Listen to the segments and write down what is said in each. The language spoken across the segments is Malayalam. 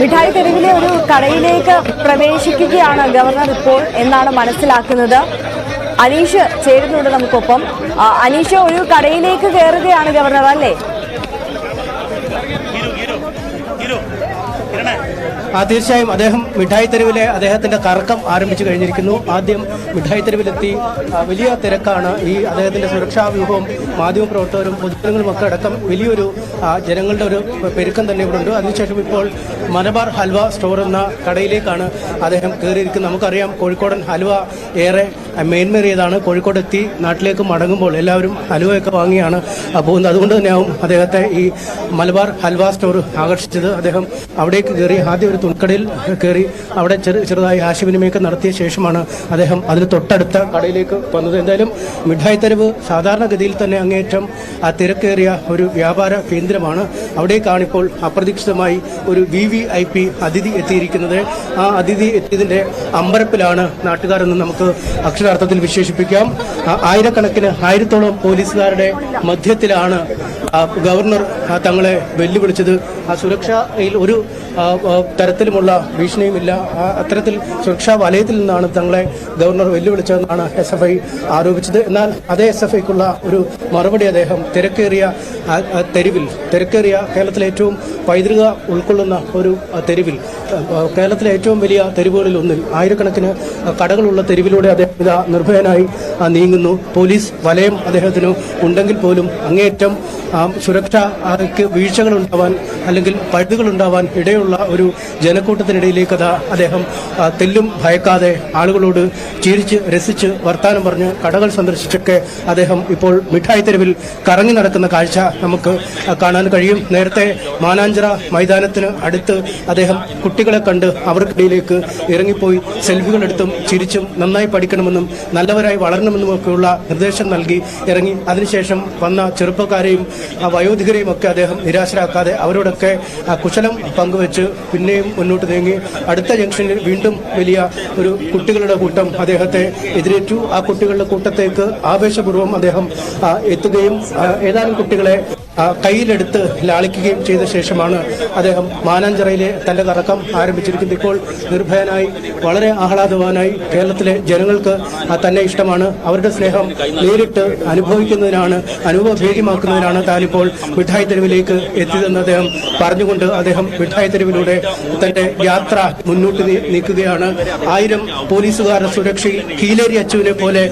മിഠായി തെരുവിലെ ഒരു കടയിലേക്ക് പ്രവേശിക്കുകയാണ് ഗവർണർ ഇപ്പോൾ എന്നാണ് മനസ്സിലാക്കുന്നത്. അനീഷ് ചേരുന്നുണ്ട് നമുക്കൊപ്പം. അനീഷ അനീഷ് ഒരു കടയിലേക്ക് കയറുകയാണ് ഗവർണർ അല്ലേ? ആ തീർച്ചയായും അദ്ദേഹം മിഠായി തെരുവിലെ അദ്ദേഹത്തിന്റെ കറക്കം ആരംഭിച്ചു കഴിഞ്ഞിരിക്കുന്നു. ആദ്യം മിഠായി തെരുവിലെത്തി. വലിയ തിരക്കാണ്. ഈ അദ്ദേഹത്തിന്റെ സുരക്ഷാ വ്യൂഹവും മാധ്യമപ്രവർത്തകരും പൊതുജനങ്ങളും ഒക്കെ അടക്കം വലിയൊരു ജനങ്ങളുടെ ഒരു പെരുക്കം തന്നെ ഇവിടെ ഉണ്ട് അതിനുശേഷം ഇപ്പോൾ മലബാർ ഹൽവ സ്റ്റോർ എന്ന കടയിലേക്കാണ് അദ്ദേഹം കയറിയിരിക്കുന്നത്. നമുക്കറിയാം കോഴിക്കോടൻ ഹൽവ ഏറെ മേന്മേറിയതാണ് കോഴിക്കോട് എത്തി നാട്ടിലേക്ക് മടങ്ങുമ്പോൾ എല്ലാവരും ഹലുവയൊക്കെ വാങ്ങിയാണ് പോകുന്നത്. അതുകൊണ്ട് തന്നെയാവും അദ്ദേഹത്തെ ഈ മലബാർ ഹൽവ സ്റ്റോർ ആകർഷിച്ചത്. അദ്ദേഹം അവിടേക്ക് കയറി ആദ്യം ഒരു തുണിക്കടയിൽ കയറി അവിടെ ചെറു ചെറുതായി ആശയവിനിമയമൊക്കെ നടത്തിയ ശേഷമാണ് അദ്ദേഹം അതിന് തൊട്ടടുത്ത കടയിലേക്ക് വന്നത്. എന്തായാലും മിഠായി തെരുവ് സാധാരണഗതിയിൽ തന്നെ അങ്ങേറ്റം ആ തിരക്കേറിയ ഒരു വ്യാപാര കേന്ദ്രമാണ്. അവിടേക്കാണ് ഇപ്പോൾ അപ്രതീക്ഷിതമായി ഒരു വി വി ഐ പി അതിഥി എത്തിയിരിക്കുന്നത്. ആ അതിഥി എത്തിയതിന്റെ അമ്പരപ്പിലാണ് നാട്ടുകാരെന്ന് നമുക്ക് അക്ഷരാർത്ഥത്തിൽ വിശേഷിപ്പിക്കാം. ആയിരക്കണക്കിന് ആയിരത്തോളം പോലീസുകാരുടെ മധ്യത്തിലാണ് ഗവർണർ തങ്ങളെ വെല്ലുവിളിച്ചത് ആ സുരക്ഷയിൽ ഒരു തരത്തിലുമുള്ള ഭീഷണിയുമില്ല. അത്തരത്തിൽ സുരക്ഷാ വലയത്തിൽ നിന്നാണ് തങ്ങളെ ഗവർണർ വെല്ലുവിളിച്ചതെന്നാണ് എസ് എഫ് ഐ ആരോപിച്ചത്. എന്നാൽ അതേ എസ് എഫ് ഐക്കുള്ള ഒരു മറുപടി അദ്ദേഹം തിരക്കേറിയ തെരുവിൽ തിരക്കേറിയ കേരളത്തിലെ ഏറ്റവും പൈതൃക ഉൾക്കൊള്ളുന്ന ഒരു തെരുവിൽ കേരളത്തിലെ ഏറ്റവും വലിയ തെരുവുകളിൽ ഒന്നിൽ ആയിരക്കണക്കിന് കടകളുള്ള തെരുവിലൂടെ അദ്ദേഹം ഇതാ നിർഭയനായി നീങ്ങുന്നു. പോലീസ് വലയം അദ്ദേഹത്തിന് ഉണ്ടെങ്കിൽ പോലും അങ്ങേയറ്റം ആ, സുരക്ഷയ്ക്ക് വീഴ്ചകൾ ഉണ്ടാവാൻ അല്ലെങ്കിൽ പഴുതുകൾ ഉണ്ടാവാൻ ഇടയുള്ള ഒരു ജനക്കൂട്ടത്തിനിടയിലേക്ക് അതാ അദ്ദേഹം തെല്ലും ഭയക്കാതെ ആളുകളോട് ചിരിച്ച് രസിച്ച് വർത്തമാനം പറഞ്ഞ് കടകൾ സന്ദർശിച്ചൊക്കെ അദ്ദേഹം ഇപ്പോൾ മിഠായി തെരുവിൽ കറങ്ങി നടക്കുന്ന കാഴ്ച നമുക്ക് കാണാൻ കഴിയും. നേരത്തെ മാനാഞ്ചിറ മൈതാനത്തിന് അടുത്ത് അദ്ദേഹം കുട്ടികളെ കണ്ട് അവർക്കിടയിലേക്ക് ഇറങ്ങിപ്പോയി സെൽഫികൾ എടുത്തും ചിരിച്ചും നന്നായി പഠിക്കണമെന്നും നല്ലവരായി വളരണമെന്നും ഒക്കെയുള്ള നിർദ്ദേശം നൽകി ഇറങ്ങി. അതിനുശേഷം വന്ന ചെറുപ്പക്കാരെയും ആ, വയോധികരെയും ഒക്കെ അദ്ദേഹം നിരാശരാക്കാതെ അവരോടൊക്കെ കുശലം പങ്കുവെച്ച് പിന്നെയും മുന്നോട്ട് നീങ്ങി അടുത്ത ജംഗ്ഷനിൽ വീണ്ടും വലിയ ഒരു കുട്ടികളുടെ കൂട്ടം അദ്ദേഹത്തെ എതിരേറ്റു. ആ കുട്ടികളുടെ കൂട്ടത്തേക്ക് ആവേശപൂർവം അദ്ദേഹം എത്തുകയും ഏതാനും കുട്ടികളെ കയ്യിലെടുത്ത് ലാളിക്കുകയും ചെയ്ത ശേഷമാണ് അദ്ദേഹം മാനാഞ്ചിറയിലെ തന്റെ കറക്കം ആരംഭിച്ചിരിക്കുന്നത്. ഇപ്പോൾ നിർഭയനായി വളരെ ആഹ്ലാദവാനായി കേരളത്തിലെ ജനങ്ങൾക്ക് തന്നെ ഇഷ്ടമാണ്. അവരുടെ സ്നേഹം നേരിട്ട് അനുഭവിക്കുന്നതിനാണ് അനുഭവഭേദ്യമാക്കുന്നതിനാണ് താനിപ്പോൾ മിഠായി തെരുവിലേക്ക് എത്തിയതെന്ന് അദ്ദേഹം പറഞ്ഞുകൊണ്ട് അദ്ദേഹം മിഠായി തെരുവിലൂടെ തന്റെ യാത്ര മുന്നോട്ട് നീക്കുകയാണ്. ആയിരം പോലീസുകാരുടെ സുരക്ഷയിൽ കീലേരി അച്ചുവിനെ പോലെ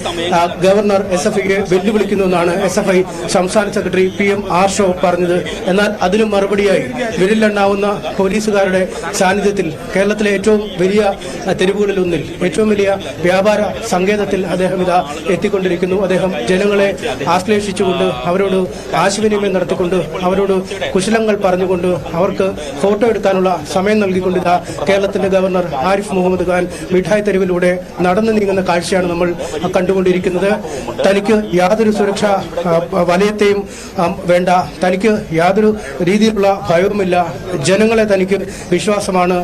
ഗവർണർ എസ് എഫ് ഐയെ വെല്ലുവിളിക്കുന്നുവെന്നാണ് എസ് എഫ് ഐ സംസ്ഥാന secretary P M Arsho പറഞ്ഞത്. എന്നാൽ അതിനു മറുപടിയായി വിരലിലെണ്ണാവുന്ന പോലീസുകാരുടെ സാന്നിധ്യത്തിൽ കേരളത്തിലെ ഏറ്റവും വലിയ തെരുവുകളിലൊന്നിൽ ഏറ്റവും വലിയ വ്യാപാര സങ്കേതത്തിൽ അദ്ദേഹം ഇതാ എത്തിക്കൊണ്ടിരിക്കുന്നു. അദ്ദേഹം ജനങ്ങളെ ആശ്ലേഷിച്ചുകൊണ്ട് അവരോട് ആശയവിനിമയം നടത്തിക്കൊണ്ട് അവരോട് കുശലങ്ങൾ പറഞ്ഞുകൊണ്ട് അവർക്ക് ഫോട്ടോ എടുക്കാനുള്ള സമയം നൽകിക്കൊണ്ട് ഇതാ കേരളത്തിന്റെ ഗവർണർ ആരിഫ് മുഹമ്മദ് ഖാൻ മിഠായി തെരുവിലൂടെ നടന്നു നീങ്ങുന്ന കാഴ്ചയാണ് നമ്മൾ കണ്ടുകൊണ്ടിരിക്കുന്നത്. തനിക്ക് യാതൊരു സുരക്ഷാ വലയത്തെയും വേണ്ട തനിക്ക് യാതൊരു രീതിയിലുള്ള ഭയവുമില്ല. ജനങ്ങളെ തനിക്ക് വിശ്വാസമാണ്.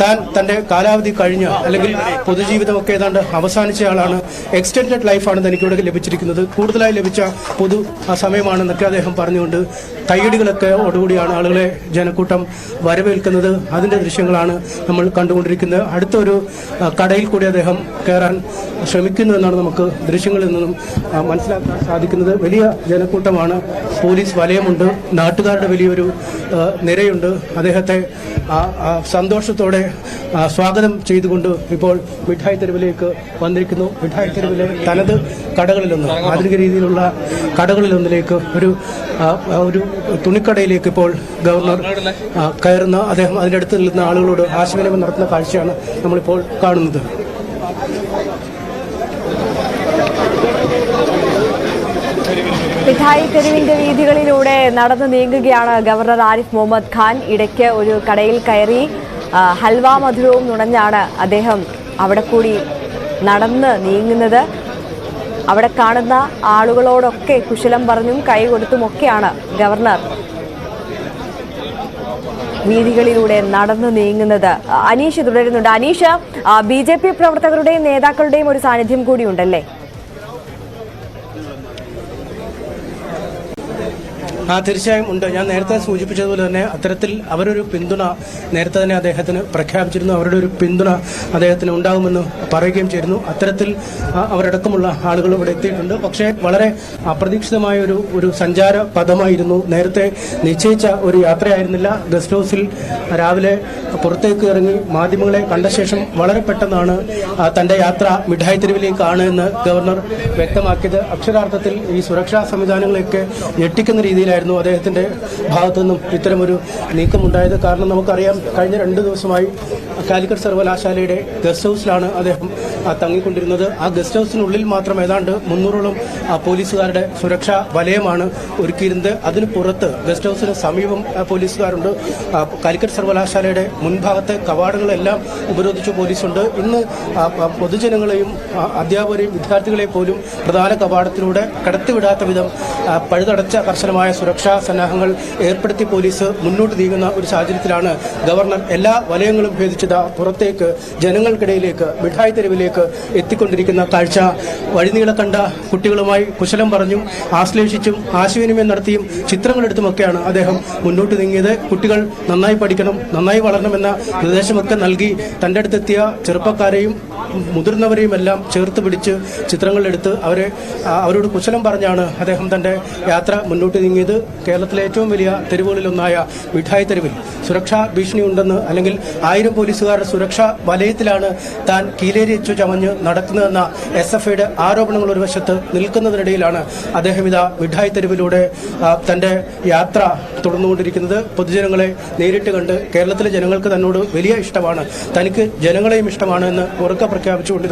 താൻ തന്റെ കാലാവധി കഴിഞ്ഞ അല്ലെങ്കിൽ പൊതുജീവിതമൊക്കെ ഏതാണ്ട് അവസാനിച്ച ആളാണ്. എക്സ്റ്റെൻഡഡ് ലൈഫാണ് തനിക്കിവിടെ ലഭിച്ചിരിക്കുന്നത്. കൂടുതലായി ലഭിച്ച പൊതു സമയമാണെന്നൊക്കെ അദ്ദേഹം പറഞ്ഞുകൊണ്ട് കയ്യടികളൊക്കെ ഓടുകൂടിയാണ് ആളുകളെ ജനക്കൂട്ടം വരവേൽക്കുന്നത്. അതിന്റെ ദൃശ്യങ്ങളാണ് നമ്മൾ കണ്ടുകൊണ്ടിരിക്കുന്നത്. അടുത്തൊരു കടയിൽ കൂടി അദ്ദേഹം കയറാൻ ശ്രമിക്കുന്നു എന്നാണ് നമുക്ക് ദൃശ്യങ്ങളിൽ നിന്നും മനസ്സിലാക്കാൻ സാധിക്കുന്നത്. വലിയ ജനക്കൂട്ടമാണ്. പോലീസ് വലയമുണ്ട്. നാട്ടുകാരുടെ വലിയൊരു നിരയുണ്ട്. അദ്ദേഹത്തെ സന്തോഷത്തോടെ സ്വാഗതം ചെയ്തുകൊണ്ട് ഇപ്പോൾ മിഠായി തെരുവിലേക്ക് വന്നിരിക്കുന്നു. മിഠായി തെരുവിലെ തനത് കടകളിലൊന്ന് ആധുനിക രീതിയിലുള്ള കടകളിലൊന്നിലേക്ക് ഒരു ഒരു തുണിക്കടയിലേക്ക് ഇപ്പോൾ ഗവർണർ കയറുന്ന അദ്ദേഹം അതിന്റെ അടുത്ത് നിൽക്കുന്ന ആളുകളോട് ആശയവിനിമയം നടത്തുന്ന കാഴ്ചയാണ് നമ്മളിപ്പോൾ കാണുന്നത്. മിഠായി തെരുവിന്റെ വീഥികളിലൂടെ നടന്നു നീങ്ങുകയാണ് ഗവർണർ ആരിഫ് മുഹമ്മദ് ഖാൻ. ഇടയ്ക്ക് ഒരു കടയിൽ കയറി ഹൽവ മധുരവും നുണഞ്ഞാണ് അദ്ദേഹം അവിടെ കൂടി നടന്ന് നീങ്ങുന്നത്. അവിടെ കാണുന്ന ആളുകളോടൊക്കെ കുശലം പറഞ്ഞും കൈ കൊടുത്തുമൊക്കെയാണ് ഗവർണർ വീതികളിലൂടെ നടന്നു നീങ്ങുന്നത്. അനീഷ് തുടരുന്നുണ്ട്. അനീഷ് ബി ജെ പി പ്രവർത്തകരുടെയും നേതാക്കളുടെയും ഒരു സാന്നിധ്യം കൂടിയുണ്ടല്ലേ? ആ തീർച്ചയായും ഉണ്ട്. ഞാൻ നേരത്തെ സൂചിപ്പിച്ചതുപോലെ തന്നെ അത്തരത്തിൽ അവരൊരു പിന്തുണ നേരത്തെ തന്നെ അദ്ദേഹത്തിന് പ്രഖ്യാപിച്ചിരുന്നു. അവരുടെ ഒരു പിന്തുണ അദ്ദേഹത്തിന് ഉണ്ടാകുമെന്ന് പറയുകയും ചെയ്തിരുന്നു. അത്തരത്തിൽ അവരടക്കമുള്ള ആളുകൾ ഇവിടെ എത്തിയിട്ടുണ്ട്. പക്ഷേ വളരെ അപ്രതീക്ഷിതമായ ഒരു ഒരു സഞ്ചാര പദമായിരുന്നു. നേരത്തെ നിശ്ചയിച്ച ഒരു യാത്രയായിരുന്നില്ല. ഗസ്റ്റ് ഹൗസിൽ രാവിലെ പുറത്തേക്ക് ഇറങ്ങി മാധ്യമങ്ങളെ കണ്ട ശേഷം വളരെ പെട്ടെന്നാണ് തന്റെ യാത്ര മിഠായി തെരുവിലേക്കാണ് എന്ന് ഗവർണർ വ്യക്തമാക്കിയത്. അക്ഷരാർത്ഥത്തിൽ ഈ സുരക്ഷാ സംവിധാനങ്ങളെയൊക്കെ ഞെട്ടിക്കുന്ന രീതിയിലായിരുന്നു അദ്ദേഹത്തിന്റെ ഭാഗത്തു നിന്നും ഇത്തരമൊരു നീക്കമുണ്ടായത് കാരണം നമുക്കറിയാം കഴിഞ്ഞ രണ്ട് ദിവസമായി കാലിക്കറ്റ് സർവകലാശാലയുടെ ഗസ്റ്റ് ഹൗസിലാണ് അദ്ദേഹം തങ്ങിക്കൊണ്ടിരുന്നത്. ആ ഗസ്റ്റ് ഹൗസിനുള്ളിൽ മാത്രം ഏതാണ്ട് മുന്നൂറോളം പോലീസുകാരുടെ സുരക്ഷാ വലയമാണ് ഒരുക്കിയിരുന്നത്. അതിന് പുറത്ത് ഗസ്റ്റ് ഹൗസിന് സമീപം പോലീസുകാരുണ്ട്. കാലിക്കറ്റ് സർവകലാശാലയുടെ മുൻഭാഗത്തെ കവാടങ്ങളെല്ലാം ഉപരോധിച്ച പോലീസുണ്ട്. ഇന്ന് പൊതുജനങ്ങളെയും അധ്യാപകരെയും വിദ്യാർത്ഥികളെ പോലും പ്രധാന കവാടത്തിലൂടെ കടത്തിവിടാത്ത വിധം പഴുതടച്ച കർശനമായ സുരക്ഷാ സന്നാഹങ്ങൾ ഏർപ്പെടുത്തി പോലീസ് മുന്നോട്ട് നീങ്ങുന്ന ഒരു സാഹചര്യത്തിലാണ് ഗവർണർ എല്ലാ വലയങ്ങളും ഭേദിച്ചത്. പുറത്തേക്ക് ജനങ്ങൾക്കിടയിലേക്ക് മിഠായി തെരുവിലേക്ക് എത്തിക്കൊണ്ടിരിക്കുന്ന കാഴ്ച വഴിനീളെ കണ്ട കുട്ടികളുമായി കുശലം പറഞ്ഞും ആശ്ലേഷിച്ചും ആശയവിനിമയം നടത്തിയും ചിത്രങ്ങളെടുത്തുമൊക്കെയാണ് അദ്ദേഹം മുന്നോട്ട് നീങ്ങിയത്. കുട്ടികൾ നന്നായി പഠിക്കണം നന്നായി വളരണമെന്ന നിർദ്ദേശമൊക്കെ നൽകി തന്റെ അടുത്തെത്തിയ ചെറുപ്പക്കാരെയും മുതിർന്നവരെയും എല്ലാം ചേർത്ത് പിടിച്ച് ചിത്രങ്ങളെടുത്ത് അവരെ അവരോട് കുശലം പറഞ്ഞാണ് അദ്ദേഹം തന്റെ യാത്ര മുന്നോട്ട് നീങ്ങിയത്. കേരളത്തിലെ ഏറ്റവും വലിയ തെരുവുകളിലൊന്നായ മിഠായി തെരുവിൽ സുരക്ഷാ ഭീഷണി ഉണ്ടെന്ന് അല്ലെങ്കിൽ ആയിരം പോലീസുകാരുടെ സുരക്ഷാ വലയത്തിലാണ് താൻ കീലേരി വെച്ചു ചമഞ്ഞ് നടക്കുന്നതെന്ന എസ് എഫ് ഐയുടെ ആരോപണങ്ങൾ ഒരു വശത്ത് നിൽക്കുന്നതിനിടയിലാണ് അദ്ദേഹം ഇതാ മിഠായി തെരുവിലൂടെ തന്റെ യാത്ര തുടർന്നുകൊണ്ടിരിക്കുന്നത്. പൊതുജനങ്ങളെ നേരിട്ട് കണ്ട് കേരളത്തിലെ ജനങ്ങൾക്ക് തന്നോട് വലിയ ഇഷ്ടമാണ്. തനിക്ക് ജനങ്ങളെയും ഇഷ്ടമാണ് എന്ന് ഉറക്കെ പ്രഖ്യാപിച്ചുകൊണ്ട്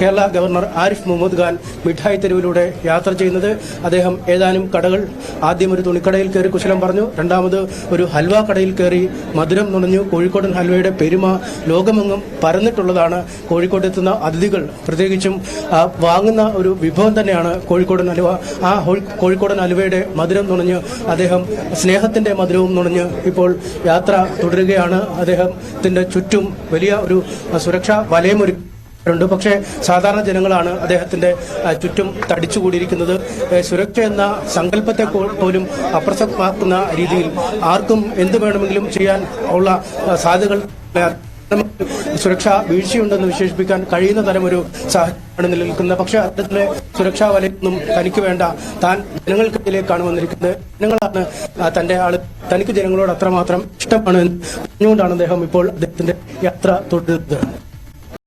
കേരള ഗവർണർ ആരിഫ് മുഹമ്മദ് ഖാൻ മിഠായി തെരുവിലൂടെ യാത്ര ചെയ്യുന്നത്. അദ്ദേഹം ഏതാനും കടകൾ ആദ്യം ഒരു തുണിക്കടയിൽ കയറി കുശലം പറഞ്ഞു രണ്ടാമത് ഒരു ഹൽവ കടയിൽ കയറി മധുരം നുണഞ്ഞു കോഴിക്കോടൻ ഹൽവയുടെ പെരുമ ലോകമെങ്ങും പരന്നിട്ടുള്ളതാണ്. കോഴിക്കോട്ടെത്തുന്ന അതിഥികൾ പ്രത്യേകിച്ചും വാങ്ങുന്ന ഒരു വിഭവം തന്നെയാണ് കോഴിക്കോടൻ ഹലുവ ആ കോഴിക്കോടൻ ഹലുവയുടെ മധുരം നുണഞ്ഞ് അദ്ദേഹം സ്നേഹത്തിന്റെ മധുരവും നുണഞ്ഞ് ഇപ്പോൾ യാത്ര തുടരുകയാണ്. അദ്ദേഹത്തിന്റെ ചുറ്റും വലിയ ഒരു സുരക്ഷാ വലയമൊരു ഉണ്ട് പക്ഷേ സാധാരണ ജനങ്ങളാണ് അദ്ദേഹത്തിന്റെ ചുറ്റും തടിച്ചുകൂടിയിരിക്കുന്നത്. സുരക്ഷ എന്ന സങ്കല്പത്തെ പോലും അപ്രസക്തമാക്കുന്ന രീതിയിൽ ആർക്കും എന്ത് വേണമെങ്കിലും ചെയ്യാൻ ഉള്ള സാധ്യതകൾ സുരക്ഷ വീഴ്ചയുണ്ടെന്ന് വിശേഷിപ്പിക്കാൻ കഴിയുന്ന തരം ഒരു സാഹചര്യമാണ് നിലനിൽക്കുന്നത്. പക്ഷെ അദ്ദേഹത്തിന്റെ സുരക്ഷാ വലയൊന്നും തനിക്ക് വേണ്ട. താൻ ജനങ്ങൾക്കിടയിലേക്കാണ് വന്നിരിക്കുന്നത്. ജനങ്ങളാണ് തന്റെ ആൾ തനിക്ക് ജനങ്ങളോട് അത്രമാത്രം ഇഷ്ടമാണ് പറഞ്ഞുകൊണ്ടാണ് അദ്ദേഹം ഇപ്പോൾ അദ്ദേഹത്തിന്റെ യാത്ര തുടരുന്നത്.